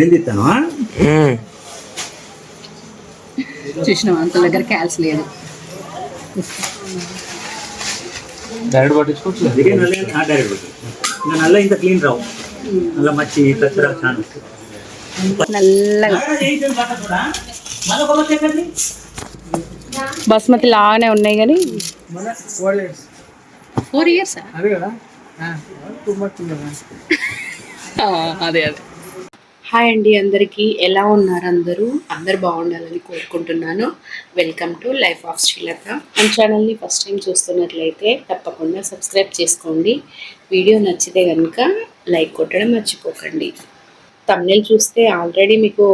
ఏం తీస్తాను చూసినాం అంత దగ్గర క్యాల్స్ లేదు. డైరెక్ట్ పట్టించుకోవచ్చు. డైరెక్ట్ నల్ల ఇంత క్లీన్ రావు. నల్ల మచ్చి కచ్చరా చాలా. నల్లగా. బాస్మతి లాగానే ఉన్నాయి కానీ. ఫోర్ ఇయర్స్ అదే కదా. అదే అదే. హాయ్ అండి అందరికీ. ఎలా ఉన్నారు అందరూ? అందరు బాగుండాలని కోరుకుంటున్నాను. Welcome to life of Srilatha మన ఛానల్ని ఫస్ట్ టైం చూస్తున్నట్లయితే తప్పకుండా సబ్స్క్రైబ్ చేసుకోండి. వీడియో నచ్చితే కనుక లైక్ కొట్టడం మర్చిపోకండి. తమిళ చూస్తే ఆల్రెడీ మీకు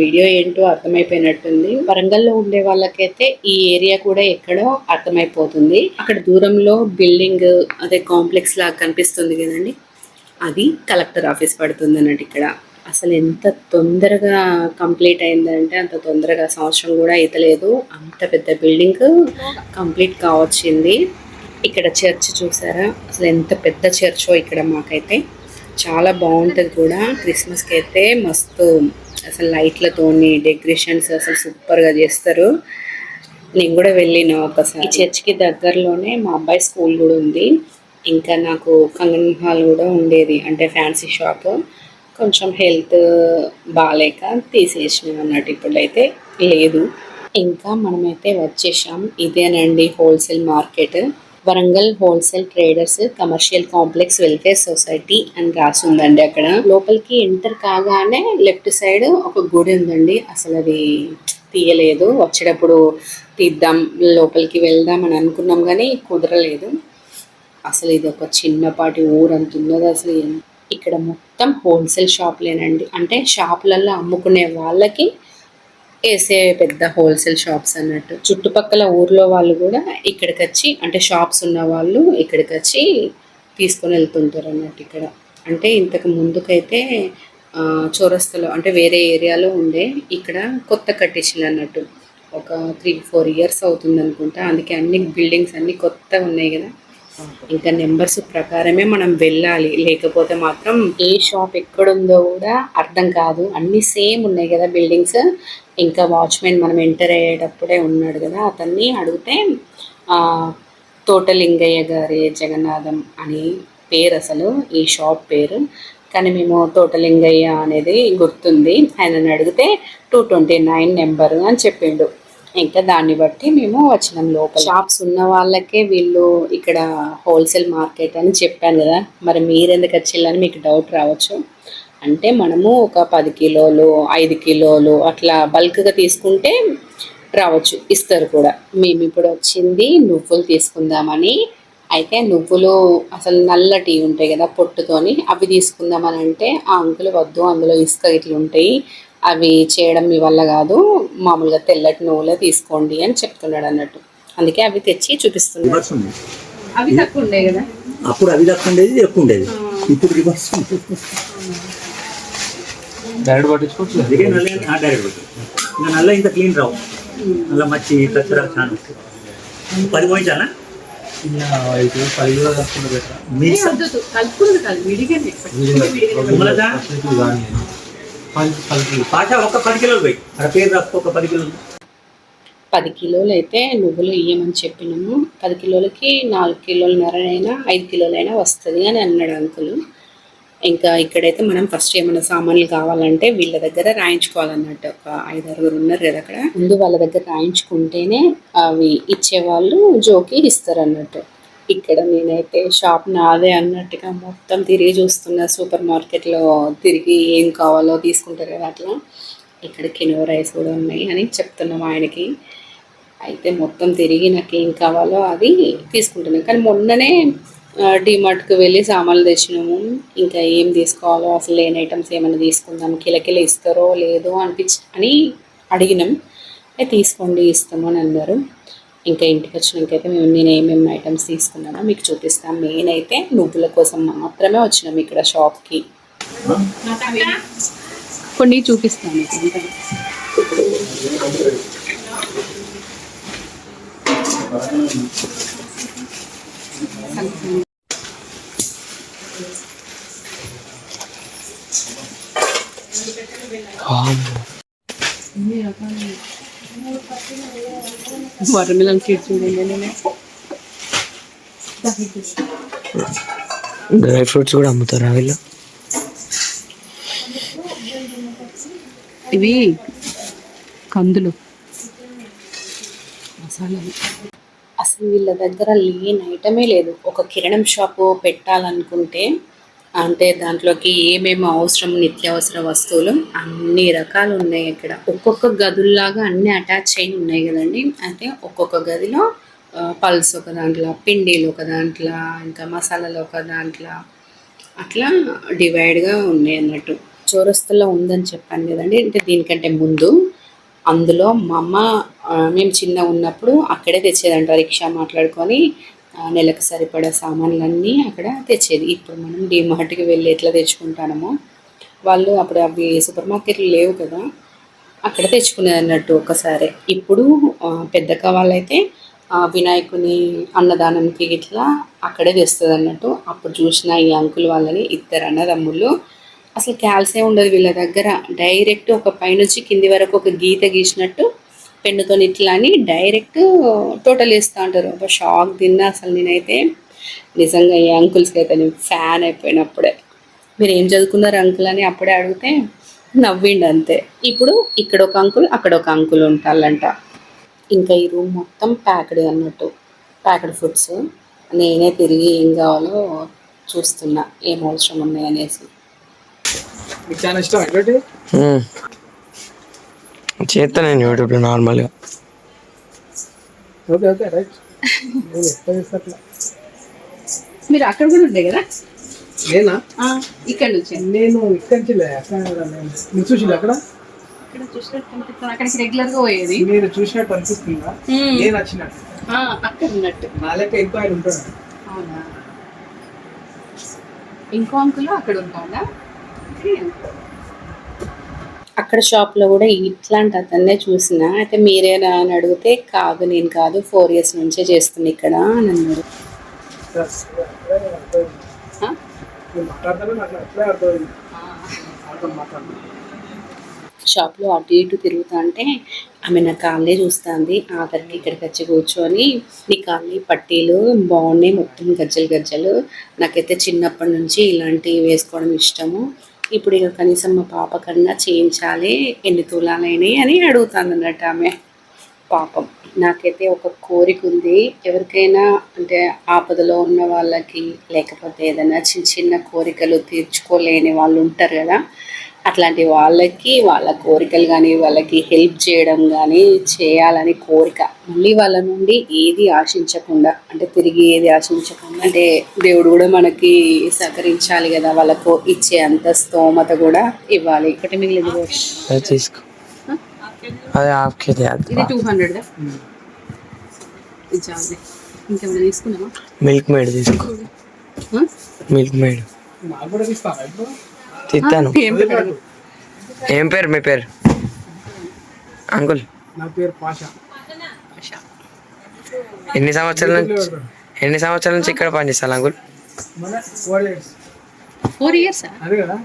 వీడియో ఏంటో అర్థమైపోయినట్టుంది. వరంగల్లో ఉండే వాళ్ళకైతే ఈ ఏరియా కూడా ఎక్కడో అర్థమైపోతుంది. అక్కడ దూరంలో బిల్డింగ్ అదే కాంప్లెక్స్ లాగా కనిపిస్తుంది కదండి. అది కలెక్టర్ ఆఫీస్ పడుతుంది అన్నట్టు ఇక్కడ. అసలు ఎంత తొందరగా కంప్లీట్ అయిందంటే అంత తొందరగా సంవత్సరం కూడా అయితలేదు. అంత పెద్ద బిల్డింగ్ కంప్లీట్ కావచ్చింది. ఇక్కడ చర్చ్ చూసారా? అసలు ఎంత పెద్ద చర్చో ఇక్కడ మాకైతే. చాలా బాగుంటుంది కూడా. క్రిస్మస్కి అయితే మస్తు అసలు లైట్లతోని డెకరేషన్స్ అసలు సూపర్గా చేస్తారు. నేను కూడా వెళ్ళిన ఒకసారి. ఈ చర్చ్కి దగ్గరలోనే మా అబ్బాయి స్కూల్ కూడా ఉంది. ఇంకా నాకు కంగన్ హాల్ కూడా ఉండేది. అంటే ఫ్యాన్సీ షాప్. కొంచెం హెల్త్ బాగాలేక తీసేసినాం అన్నట్టు ఇప్పుడైతే లేదు. ఇంకా మనమైతే వచ్చేసాం. ఇదేనండి wholesale market. Warangal wholesale traders commercial complex welfare society అని రాసి ఉందండి అక్కడ. లోపలికి ఎంటర్ కాగానే లెఫ్ట్ సైడ్ ఒక గుడి ఉందండి. అసలు అది తీయలేదు. వచ్చేటప్పుడు తీద్దాం లోపలికి వెళ్దాం అని అనుకున్నాం కానీ కుదరలేదు. అసలు ఇది ఒక చిన్నపాటి ఊరు అంత ఉన్నది అసలు ఎన్- ఇక్కడ మొత్తం హోల్సేల్ షాప్లేనండి. అంటే షాపులలో అమ్ముకునే వాళ్ళకి వేసే పెద్ద హోల్సేల్ షాప్స్ అన్నట్టు. చుట్టుపక్కల ఊర్లో వాళ్ళు కూడా ఇక్కడికి వచ్చి అంటే షాప్స్ ఉన్న వాళ్ళు ఇక్కడికి వచ్చి తీసుకొని వెళ్తుంటారు అన్నట్టు ఇక్కడ. అంటే ఇంతకు ముందుకైతే ఆ, చౌరస్తలో అంటే వేరే ఏరియాలో ఉండే ఇక్కడ కొత్త కట్టించింది అన్నట్టు. ఒక త్రీ ఫోర్ ఇయర్స్ అవుతుంది అనుకుంటా అందుకే అన్ని బిల్డింగ్స్ అన్ని కొత్తగా ఉన్నాయి కదా. ఇంకా నెంబర్స్ ప్రకారమే మనం వెళ్ళాలి. లేకపోతే మాత్రం ఏ షాప్ ఎక్కడుందో కూడా అర్థం కాదు. అన్ని సేమ్ ఉన్నాయి కదా బిల్డింగ్స్. ఇంకా వాచ్మెన్ మనం ఎంటర్ అయ్యేటప్పుడే ఉన్నాడు కదా అతన్ని అడిగితే తోటలింగయ్య గారి జగన్నాథం అని పేరు అసలు ఈ షాప్ పేరు. కానీ మేము తోటలింగయ్య అనేది గుర్తుంది. ఆయనని అడిగితే టూ ట్వంటీ నైన్ నెంబర్ అని చెప్పిండు. ఇంకా దాన్ని బట్టి మేము వచ్చినాం లోపల. షాప్స్ ఉన్న వాళ్ళకే వీళ్ళు ఇక్కడ హోల్సేల్ మార్కెట్ అని చెప్పాను కదా. మరి మీరు ఎందుకు వచ్చిల్లని మీకు డౌట్ రావచ్చు. అంటే మనము ఒక పది కిలోలు ఐదు కిలోలు అట్లా బల్క్గా తీసుకుంటే రావచ్చు. ఇస్తారు కూడా. మేము ఇప్పుడు వచ్చింది నువ్వులు తీసుకుందామని. అయితే నువ్వులు అసలు నల్లటి ఉంటాయి కదా పొట్టుతోని. అవి తీసుకుందామని అంటే ఆ అంకులు వద్దు అందులో ఇసుక ఇట్లా ఉంటాయి అవి చేయడం మీ వల్ల కాదు. మామూలుగా తెల్లటి నువ్వులే తీసుకోండి అని చెప్తున్నాడు అన్నట్టు. అందుకే అవి తెచ్చి చూపిస్తున్నాడు. అవి తక్కువ ఉండే కదా. అప్పుడు అవి తక్కువ ఉండేది ఎక్కువ ఉండేది. ఇప్పుడు రివర్స్ డైరెక్ట్ పట్టించుకోవచ్చు. అందుకే నల్ల ఆ డైరెక్ట్ ఇంకా నల్ల ఇంత క్లీన్ రావు. నల్ల మచ్చి కచ్చరా చాలా పది పోయించాలా పది పాష ఒక పది కిలోలు పోయి. అక్కడ పేరు రాసుకో ఒక పది కిలోలు. పది కిలోలు అయితే నువ్వులు ఇయ్యమని చెప్పినాము. పది కిలోలకి నాలుగు కిలోలన్నర ఐదు కిలోలైనా వస్తుంది అని అన్నాడు అంకులు. ఇంకా ఇక్కడైతే మనం ఫస్ట్ ఏమైనా సామాన్లు కావాలంటే వీళ్ళ దగ్గర రాయించుకోవాలన్నట్టు ఒక ఐదు ఆరుగురు ఉన్నారు కదా అక్కడ. ముందు వాళ్ళ దగ్గర రాయించుకుంటేనే అవి ఇచ్చేవాళ్ళు జోకి ఇస్తారు అన్నట్టు ఇక్కడ నేనైతే షాప్ నాదే అన్నట్టుగా మొత్తం తిరిగి చూస్తున్నా. సూపర్ మార్కెట్లో తిరిగి ఏం కావాలో తీసుకుంటారు కదా అట్లా. ఇక్కడ కినో రైస్ కూడా ఉన్నాయి అని చెప్తున్నాం ఆయనకి. అయితే మొత్తం తిరిగి నాకు ఏం కావాలో అది తీసుకుంటున్నాను కానీ మొన్ననే డిమార్ట్కి వెళ్ళి సామాన్లు తెచ్చినాము. ఇంకా ఏం తీసుకోవాలో అసలు లేని ఐటమ్స్ ఏమైనా తీసుకుందాం. కిలకిల ఇస్తారో లేదో అనిపించి అని అడిగినాం. తీసుకోండి ఇస్తామని అని అన్నారు. ఇంకా ఇంటికి వచ్చినాకైతే మేము నేను ఏమేమి ఐటమ్స్ తీసుకున్నానో మీకు చూపిస్తాను మెయిన్ అయితే నువ్వుల కోసం మాత్రమే వచ్చినాం ఇక్కడ షాప్కి కొన్ని చూపిస్తాను. Watermelon seeds dry fruits కూడా అమ్ముతారా వీళ్ళు? ఇవి కందులు. మసాలాలు. అసలు వీళ్ళ దగ్గర లేని ఐటమే లేదు. ఒక కిరణం షాపు పెట్టాలనుకుంటే అంటే దాంట్లోకి ఏమేమి అవసరం నిత్యావసర వస్తువులు అన్ని రకాలు ఉన్నాయి ఇక్కడ. ఒక్కొక్క గదుల్లాగా అన్ని అటాచ్ అయి ఉన్నాయి కదండి. అంటే ఒక్కొక్క గదిలో పల్స్ ఒక దాంట్లో పిండిలు ఒక దాంట్లో ఇంకా మసాలాలు ఒక దాంట్లో అట్లా డివైడ్గా ఉన్నాయి అన్నట్టు. చౌరస్తలో ఉందని చెప్పాను కదండి. అంటే దీనికంటే ముందు అందులో మా అమ్మ మేము చిన్న ఉన్నప్పుడు అక్కడే తెచ్చేదంట రిక్షా మాట్లాడుకొని నెలకు సరిపడా సామాన్లన్నీ అక్కడ తెచ్చేది. ఇప్పుడు మనం డిమార్ట్కి వెళ్ళి ఎట్లా తెచ్చుకుంటామో వాళ్ళు అప్పుడు అవి సూపర్ మార్కెట్లు లేవు కదా అక్కడ తెచ్చుకునేది అన్నట్టు ఒకసారి ఇప్పుడు పెద్దక్క వాళ్ళైతే వినాయకుని అన్నదానంకి ఇట్లా అక్కడే తెస్తుంది అన్నట్టు. అప్పుడు చూసిన ఈ అంకుల్ వాళ్ళని ఇద్దరు అన్నదమ్ముళ్ళు అసలు క్యాల్సే ఉండదు వీళ్ళ దగ్గర. డైరెక్ట్ ఒక పైనుంచి కింది వరకు ఒక గీత గీసినట్టు పెన్నుతో ఇట్లా అని డైరెక్ట్ టోటల్ వేస్తూ ఉంటారు ఒక షాక్ తిన్నా అసలు నేనైతే. నిజంగా ఈ అంకుల్స్కి అయితే నేను ఫ్యాన్ అయిపోయినప్పుడే. మీరు ఏం చదువుకున్నారు అంకుల్ అని అప్పుడే అడిగితే నవ్విండు అంతే. ఇప్పుడు ఇక్కడ ఒక అంకుల్ అక్కడ ఒక అంకుల్ ఉంటారంట ఇంకా ఈ రూమ్ మొత్తం ప్యాక్డ్ అన్నట్టు. Packed foods. నేనే తిరిగి ఏం కావాలో చూస్తున్నా. ఏం అవసరం ఉన్నాయి అనేసి. చాలా ఇష్టం. చేస్తా నేను యూట్యూబ్లో నార్మల్గా ఓకే ఓకే రైట్ మీరు అక్కడ కూడా ఉండే కదా? నేనా? ఇక్కడ నుంచి. నేను ఇక్కడి నుంచి నేను చూసి అక్కడ? ఇక్కడ చూసినట్టు అక్కడికి రెగ్యులర్గా పోయేది. నేను చూసినట్టు అనిపిస్తుందా? నేను వచ్చినట్టు. ఆ, అక్కడ ఉన్నట్టు. నా లెక్క ఇంకో ఆయన ఉంటాడు. అవునా? ఇంకో అంకుల్ అక్కడ ఉంటాడా? అక్కడ షాప్లో కూడా ఇట్లాంటి అతన్నే చూసిన. అయితే మీరేనా అని అడిగితే కాదు నేను కాదు ఫోర్ ఇయర్స్ నుంచే చేస్తున్నా ఇక్కడ అని మాట్లాడతాను షాప్లో అటు ఇటు తిరుగుతా అంటే ఆమె నా కాళ్ళే చూస్తుంది ఆఖరికి ఇక్కడికి వచ్చి కూర్చొని నీ కాళ్ళి పట్టీలు బాగున్నాయి మొత్తం గజ్జలు గజ్జలు. నాకైతే చిన్నప్పటి నుంచి ఇలాంటివి వేసుకోవడం ఇష్టము. ఇప్పుడు ఇక కనీసం మా పాప కన్నా చేయించాలి. ఎన్ని తులాలైనాయి అని అడుగుతాను అన్నట్టు ఆమె. పాపం. నాకైతే ఒక కోరిక ఉంది. ఎవరికైనా అంటే ఆపదలో ఉన్న వాళ్ళకి లేకపోతే ఏదైనా చిన్న చిన్న కోరికలు తీర్చుకోలేని వాళ్ళు ఉంటారు కదా. అట్లాంటి వాళ్ళకి వాళ్ళ కోరికలు కానీ వాళ్ళకి హెల్ప్ చేయడం కానీ చేయాలని కోరిక. మళ్ళీ వాళ్ళ నుండి ఏది ఆశించకుండా అంటే తిరిగి ఏది ఆశించకుండా అంటే దేవుడు కూడా మనకి సహకరించాలి కదా వాళ్ళకు ఇచ్చే అంత స్తోమత కూడా ఇవ్వాలి. ఒకటి మిగిలింది తీసుకో. ఇది టూ హండ్రెడ్ చాలు. ఇంకేమైనా తీసుకున్నావా మిల్క్ మేడ్ తీసుకో. మిల్క్ మేడ్ తిత్తాను ఏం పేరు? మీ పేరు? అంకుల్. నా పేరు పాషా. ఎన్ని సంవత్సరాల నుంచి ఎన్ని సంవత్సరాల నుంచి ఇక్కడ పనిచేస్తాను అంకుల్? మన ఫోర్ ఇయర్స్ అదే కదా?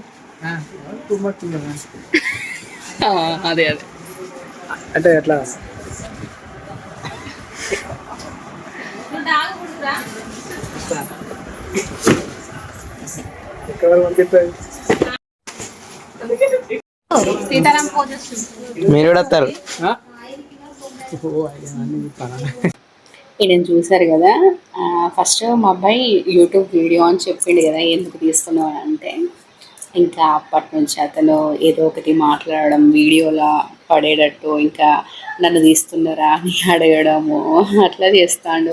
అదే అదే. అంటే ఎట్లా? ఎక్కడ సీతారాం మీరు కూడా నేను చూశారు కదా? ఫస్ట్ మా అబ్బాయి యూట్యూబ్ వీడియో అని చెప్పిండు కదా ఎందుకు తీస్తున్నావు అంటే ఇంకా అప్పటి నుంచి అతను ఏదో ఒకటి మాట్లాడడం వీడియోలా పడేటట్టు ఇంకా నన్ను తీస్తున్నారా అని అడగడము అట్లా చేస్తాడు.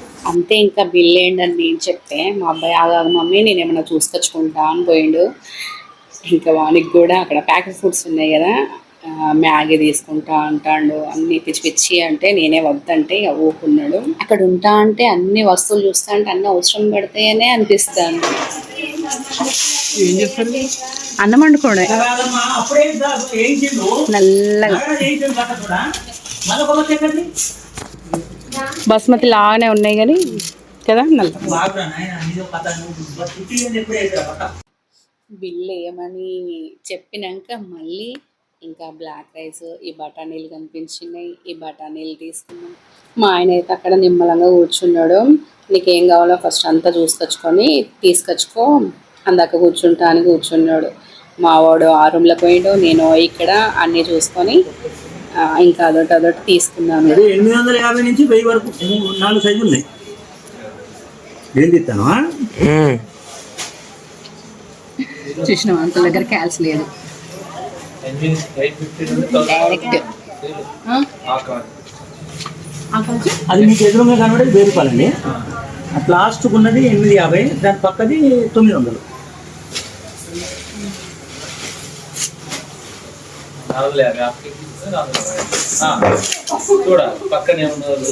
అంతే ఇంకా బిల్ అని నేను చెప్తే మా అబ్బాయి ఆగాదు మమ్మీ నేను ఏమైనా చూసుకొచ్చుకుంటా అని పోయిండు. ఇంకా వానికి కూడా అక్కడ ప్యాకెట్ ఫుడ్స్ ఉన్నాయి కదా మ్యాగీ తీసుకుంటా అంటాడు. అన్ని పిచ్చి పిచ్చి అంటే నేనే వద్దంటే ఇక ఊకున్నాడు అక్కడ ఉంటా అంటే అన్ని వస్తువులు చూస్తా అంటే అన్ని అవసరం పడతాయనే అనిపిస్తాను. ఏం చేస్తారు అన్నం వేయించిండు నల్లగా. బాస్మతి లాగానే ఉన్నాయి కానీ కదా? బిల్లు ఏమని చెప్పినాక మళ్ళీ ఇంకా బ్లాక్ రైస్ ఈ బఠానీలు కనిపించినాయి ఈ బఠానీలు తీసుకున్నాం. మా ఆయన అయితే అక్కడ నిమ్మలంగా కూర్చున్నాడు. నీకేం కావాలో ఫస్ట్ అంతా చూసుకొచ్చుకొని తీసుకొచ్చుకో అందాక కూర్చుంటా అని కూర్చున్నాడు. మా వాడు ఆ రూమ్లోకి పోయిండు నేను ఇక్కడ అన్నీ చూసుకొని ఇంకా అదొకటి అదొకటి తీసుకున్నాను. ఎనిమిది వందల యాభై నుంచి వెయ్యి వరకు నాలుగు సైజులు ఉన్నాయి. ఏంటి ఇస్తాను. చూసిన అంకుల్ దగ్గర క్యాల్స్ లేదు. డైరెక్ట్ అది మీకు ఎదురుగా కనబడేది వెయ్యి రూపాయలండి. అట్ లాస్ట్ ఉన్నది ఎనిమిది యాభై దాని పక్కది తొమ్మిది వందలు. చూడాలి పక్కనే ఉన్నది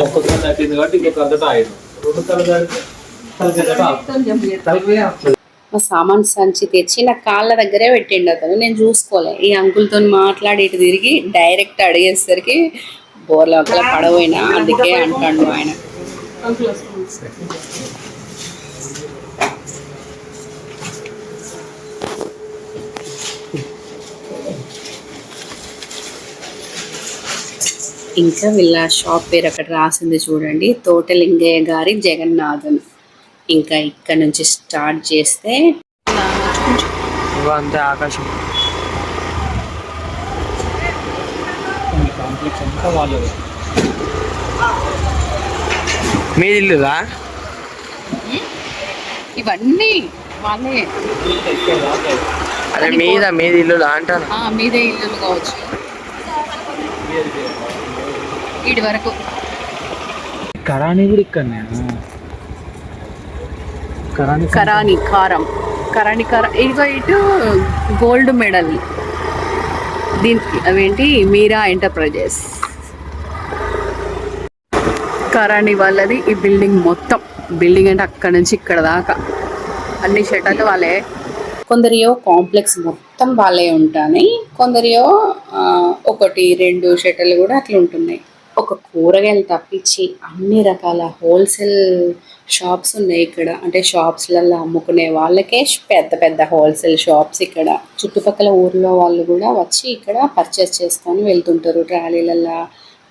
ఒక్కొక్కరు తగ్గింది కాబట్టి ఇంకొక అంతటా ఐదు రెండు మా సామాన్ సంచి తెచ్చి నా కాళ్ళ దగ్గరే పెట్టిండు అతను. నేను చూసుకోలే. ఈ అంకుల్తో మాట్లాడి ఇటు తిరిగి డైరెక్ట్ అడిగేసరికి బోర్లో ఒకలా పడవైనా అందుకే అంటాడు ఆయన. ఇంకా వీళ్ళ షాప్ పేరు అక్కడ రాసింది చూడండి. తోటలింగయ్య గారి జగన్నాథన్ ఇంకా ఇక్కడ నుంచి స్టార్ట్ చేస్తే ఆకాశం. మీది ఇల్లుదా? ఇవన్నీ వాళ్ళే. అదే మీద మీది ఇల్లుదా అంటాను? ఆ, మీదే ఇల్లులు కావచ్చు. ఇటు వరకు. కరాని కూడా ఇక్కడ కరాని కరాని. కారం. కరాని కార. ఇదిగో ఇటు గోల్డ్ మెడల్. దీనికి అవేంటి? మీరా ఎంటర్ప్రైజెస్. కరాని వాళ్ళది ఈ బిల్డింగ్ మొత్తం. బిల్డింగ్ అంటే అక్కడ నుంచి ఇక్కడ దాకా. అన్ని షటర్లు వాళ్ళే. కొందరియో కాంప్లెక్స్ మొత్తం వాళ్ళే ఉంటాయి కొందరియో ఒకటి రెండు షటర్లు కూడా అట్లా ఉంటున్నాయి ఒక కూరగాయలు తప్పించి అన్ని రకాల హోల్సేల్ షాప్స్ ఉన్నాయి ఇక్కడ. అంటే షాప్స్లలో అమ్ముకునే వాళ్ళకే పెద్ద పెద్ద హోల్సేల్ షాప్స్ ఇక్కడ. చుట్టుపక్కల ఊర్లో వాళ్ళు కూడా వచ్చి ఇక్కడ పర్చేస్ చేసుకొని వెళ్తుంటారు. ట్రాలీలలో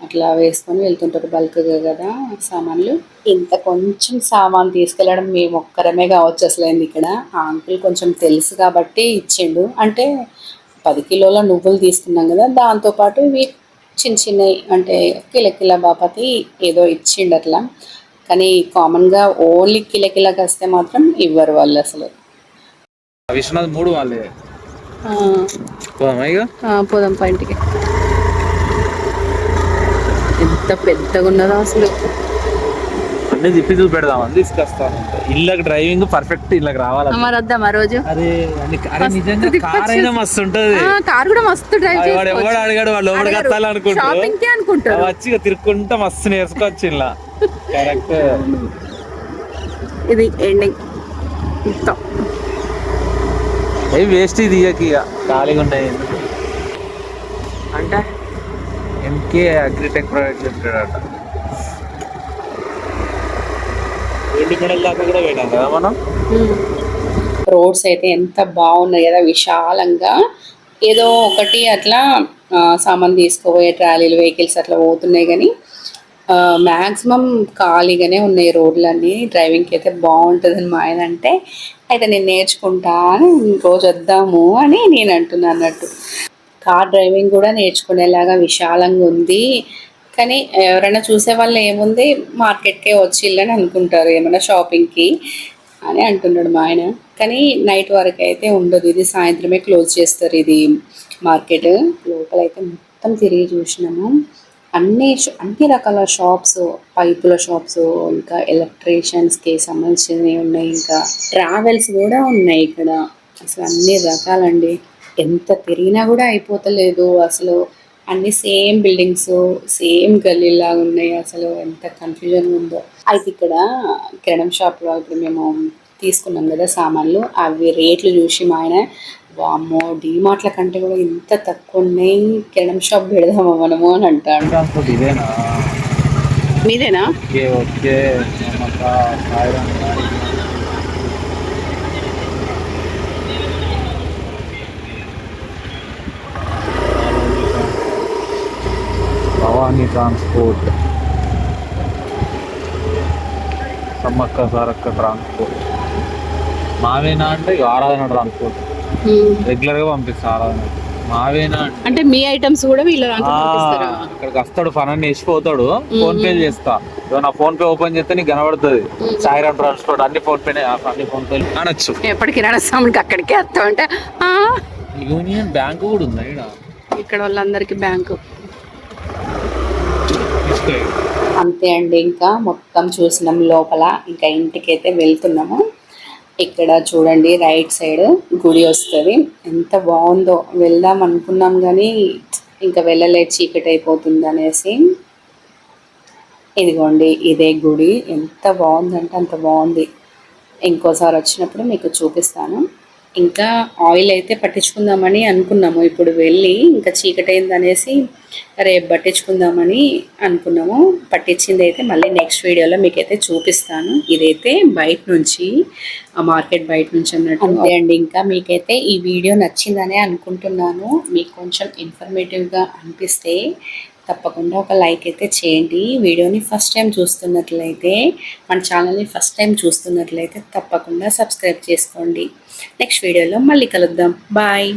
అట్లా వేసుకొని వెళ్తుంటారు బల్క్గా కదా సామాన్లు. ఇంత కొంచెం సామాన్ తీసుకెళ్ళడం మేము ఒక్కరమే కావచ్చు అసలైంది ఇక్కడ. ఆ అంకుల్ కొంచెం తెలుసు కాబట్టి ఇచ్చిండు. అంటే పది కిలోల నువ్వులు తీసుకున్నాం కదా. దాంతోపాటు ఇవి చిన్న చిన్నవి అంటే కిల కిల బాపతి ఏదో ఇచ్చిండు అట్లా కానీ కామన్గా ఓన్లీ కిల కిలకి వస్తే మాత్రం ఇవ్వరు వాళ్ళు అసలు. విశ్వనాథ్ మూడు వాళ్ళే. పోదాం పాయింట్కి. ఎంత పెద్దగా ఉన్నదో అసలు. అన్ని తిప్పి చూసి పెడదామని తీసుకొస్తాను. ఇళ్ళకి డ్రైవింగ్ పర్ఫెక్ట్ ఇళ్ళకి రావాలి మరి వద్దాం ఆ రోజు. అరే నిజంగా. కార్ అయినా మస్తు ఉంటది. కార్ కూడా మస్తు డ్రైవ్ వాడు ఎవడు అడిగాడు వాళ్ళు లోపలికి వస్తాలనుకుంటారు షాపింగ్కి అనుకుంటారు. వచ్చి తిరుక్కుంటా మస్తు నేర్చుకోవచ్చు ఇలా. కరెక్ట్ ఇది ఎండింగ్ మొత్తం. ఏ వేస్ట్ ఇది ఇక ఖాళీగా ఉన్నాయి. అంటే? ఎంకే అగ్రిటెక్ ప్రైవేట్ లిమిటెడ్ అట రెండు దాకా కూడా పోయినాం కదా మనం? రోడ్స్ అయితే ఎంత బాగున్నాయి కదా విశాలంగా. ఏదో ఒకటి అట్లా సామాన్ తీసుకుపోయే ట్రాలీలు వెహికల్స్ అట్లా పోతున్నాయి కానీ మ్యాక్సిమం ఖాళీగానే ఉన్నాయి రోడ్లన్నీ. డ్రైవింగ్కి అయితే బాగుంటుందని మా ఆయన అంటే అయితే నేను నేర్చుకుంటా అని రోజు వద్దాము అని నేను అంటున్నా అన్నట్టు. కార్ డ్రైవింగ్ కూడా నేర్చుకునేలాగా విశాలంగా ఉంది. కానీ ఎవరైనా చూసే వాళ్ళు ఏముంది? మార్కెట్కే వచ్చిల్లని అనుకుంటారు. ఏమైనా షాపింగ్కి అని అంటున్నాడు మా ఆయన. కానీ నైట్ వరకు అయితే ఉండదు. ఇది సాయంత్రమే క్లోజ్ చేస్తారు ఇది మార్కెట్. లోపల అయితే మొత్తం తిరిగి చూసినాము. అన్ని అన్ని రకాల షాప్స్ పైపుల షాప్స్ ఇంకా ఎలక్ట్రీషియన్స్కి సంబంధించినవి ఉన్నాయి. ఇంకా ట్రావెల్స్ కూడా ఉన్నాయి ఇక్కడ. అసలు అన్ని రకాలండి. ఎంత తిరిగినా కూడా అయిపోతలేదు. అసలు అన్ని సేమ్ బిల్డింగ్స్ సేమ్ గల్లీలా ఉన్నాయి. అసలు ఎంత కన్ఫ్యూజన్ ఉందో. అయితే ఇక్కడ కిరణం షాప్లో ఇప్పుడు మేము తీసుకున్నాం కదా సామాన్లు. అవి రేట్లు చూసి మా ఆయన వామ్మో డీమార్ట్ల కంటే కూడా ఇంత తక్కువ ఉన్నాయి. కిరణం షాప్ పెడదామా మనము? అని అంటాడు. మీదేనా ఓకే ఓకే నమ్మక సాయిరామ్ గారి. భవానీ ట్రాన్స్పోర్ట్ సమ్మక్క సారక్క ట్రాన్స్పోర్ట్ మావేనా అంటే ఆరాధన ట్రాన్స్పోర్ట్ రెగ్యులర్గా పంపిస్తా ఆరాధన. మావేనా అంటే మీ ఐటమ్స్ కూడా వీళ్ళ ఇక్కడికి వస్తాడు ఫన్ వేసిపోతాడు ఫోన్ పే చేస్తా. నా ఫోన్ పే ఓపెన్ చేస్తే నీకు కనబడుతుంది. సాయిరామ్ ట్రాన్స్పోర్ట్ అన్ని ఫోన్ పే అన్ని ఫోన్ పే అనొచ్చు. ఎప్పటి కిరాణా సామాన్కి అక్కడికే వస్తామంటే యూనియన్ బ్యాంక్ కూడా ఉందా ఇక్కడ వాళ్ళందరికీ బ్యాంకు. అంతే అండి ఇంకా మొత్తం చూసినాం లోపల ఇంకా ఇంటికైతే వెళ్తున్నాము. ఇక్కడ చూడండి రైట్ సైడ్ గుడి వస్తుంది. ఎంత బాగుందో వెళ్దాం అనుకున్నాం కానీ ఇంకా వెళ్ళలే చీకటి అయిపోతుంది అనేసి. ఇదిగోండి ఇదే గుడి. ఎంత బాగుందంటే అంత బాగుంది. ఇంకోసారి వచ్చినప్పుడు మీకు చూపిస్తాను. ఇంకా ఆయిల్ అయితే పట్టించుకుందామని అనుకున్నాము. ఇప్పుడు వెళ్ళి ఇంకా చీకటైంది అనేసి రేపు పట్టించుకుందామని అనుకున్నాము. పట్టించింది అయితే మళ్ళీ నెక్స్ట్ వీడియోలో మీకైతే చూపిస్తాను. ఇదైతే బయట నుంచి ఆ మార్కెట్ బయట నుంచి అన్నట్టు. అంతే అండి. ఇంకా మీకైతే ఈ వీడియో నచ్చిందనే అనుకుంటున్నాను. మీకు కొంచెం ఇన్ఫర్మేటివ్గా అనిపిస్తే తప్పకుండా ఒక లైక్ అయితే చేయండి. వీడియోని ఫస్ట్ టైం చూస్తున్నట్లయితే మన ఛానల్ని ఫస్ట్ టైం చూస్తున్నట్లయితే తప్పకుండా సబ్స్క్రైబ్ చేసుకోండి. నెక్స్ట్ వీడియోలో మళ్ళీ కలుద్దాం. బాయ్.